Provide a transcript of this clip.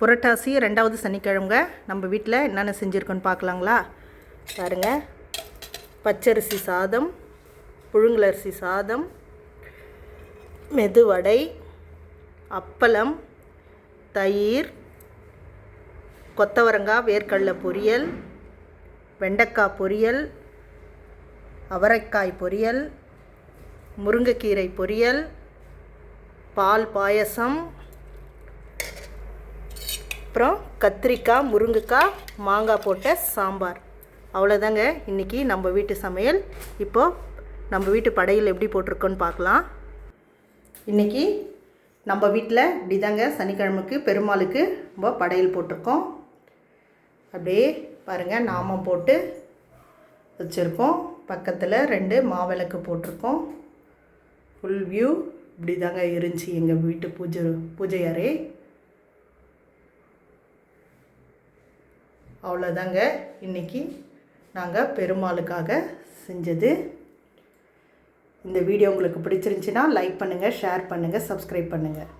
புரட்டாசி ரெண்டாவது சனிக்கிழமை நம்ம வீட்டில் என்னென்ன செஞ்சுருக்கோன்னு பார்க்கலாங்களா? பாருங்கள் பச்சரிசி சாதம் புழுங்கலரிசி சாதம் மெதுவடை அப்பளம் தயிர் கொத்தவரங்காய் வேர்க்கடலை பொரியல் வெண்டைக்காய் பொரியல் அவரைக்காய் பொரியல் முருங்கைக்கீரை பொரியல் பால் பாயசம் அப்புறம் கத்திரிக்காய் முருங்கைக்காய் மாங்காய் போட்ட சாம்பார். அவ்வளோதாங்க இன்றைக்கி நம்ம வீட்டு சமையல். இப்போது நம்ம வீட்டு படையல் எப்படி போட்டிருக்கோன்னு பார்க்கலாம். இன்றைக்கி நம்ம வீட்டில் இப்படி தாங்க சனிக்கிழமைக்கு பெருமாளுக்கு நம்ம படையல் போட்டிருக்கோம். அப்படியே பாருங்கள் நாமம் போட்டு வச்சுருக்கோம். பக்கத்தில் ரெண்டு மாவிளக்கு போட்டிருக்கோம். ஃபுல் வியூ இப்படி தாங்க இருந்துச்சு எங்கள் வீட்டு பூஜை பூஜை அறை. அவ்வளோதாங்க இன்றைக்கி நாங்கள் பெருமாளுக்காக செஞ்சது. இந்த வீடியோ உங்களுக்கு பிடிச்சிருந்துச்சின்னா லைக் பண்ணுங்கள் ஷேர் பண்ணுங்கள் சப்ஸ்கிரைப் பண்ணுங்கள்